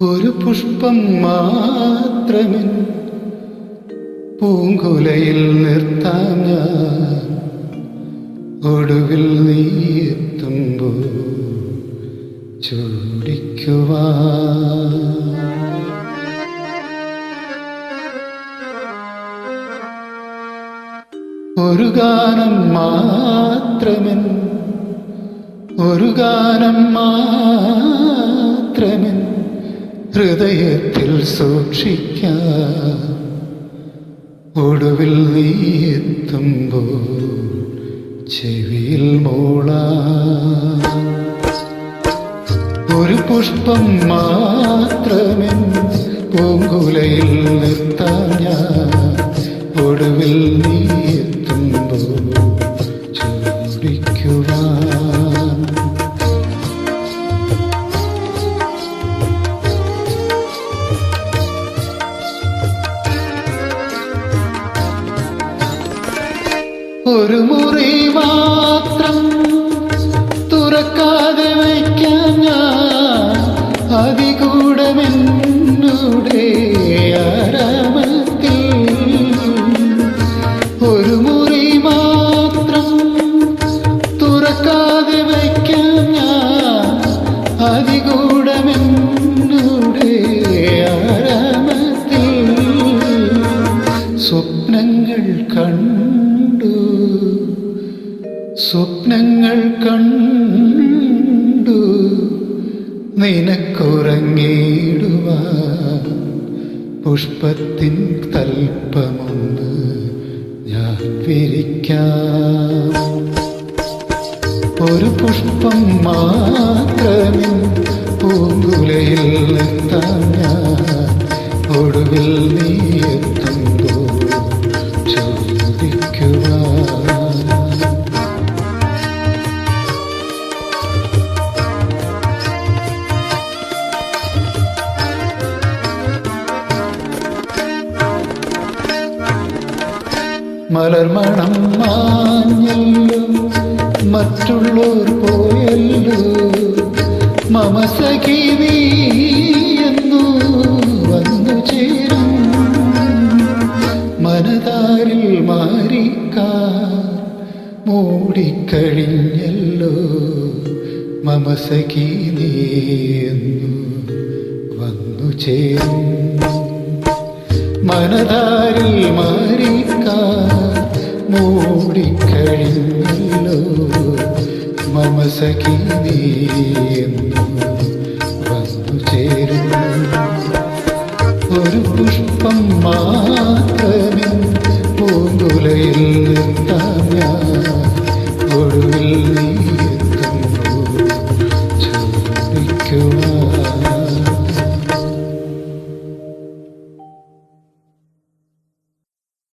ഒരു പുഷ്പം മാത്രമിൻ പൂങ്കുലയിൽ നിർത്താം ഞാൻ. ഒടുവിൽ നീ എത്തുമ്പോ ചൂടിക്കുവാ ഒരു ഗാനം മാത്രമിൻ ഒരു ഗാനം മാത്രമേ ഹൃദയത്തിൽ സൂക്ഷിക്ക. ഒടുവിൽ നീ എത്തുമ്പോൾ ചെവിയിൽ മൂള. ഒരു പുഷ്പം മാത്രമേ പൂങ്കുലയിൽ നിർത്താൻ ഞാൻ. ഒടുവിൽ നീ എത്തുമ്പോൾ ചൂടിക്കുവാൻ ഒരു മുറി മാത്രം തുറക്കാതെ വയ്ക്കാൻ ഞാൻ അതികൂടമെന്നുടെ സ്വപ്നങ്ങൾ കണ്ടു നിനക്കുറങ്ങിടുവാൻ പുഷ്പത്തിൻ തൽപ്പമൊന്ന് ഞാൻ വിരിക്കാം. ഒരു പുഷ്പം മാത്രമേ മലർമണം മാഞ്ഞല്ലോ. മറ്റുള്ളോർ പോയല്ലോ. മമസഖി നീ എന്നു വന്നു ചേരും. മനതാരിൽ മാറിക്കാർ മൂടിക്കഴിഞ്ഞല്ലോ. മമസഖി നീ എന്നു വന്നു ചേരും. മനതാരിൽ മാറിക്കാർ മൂടിക്കഴിഞ്ഞല്ലോ മമ സഖി നീ വന്നു ചേരും ഒരു പുഷ്പം മാത്രമേ പൂങ്കുലയിൽ നിർത്താം ഞാൻ ഒടുവിൽ നീ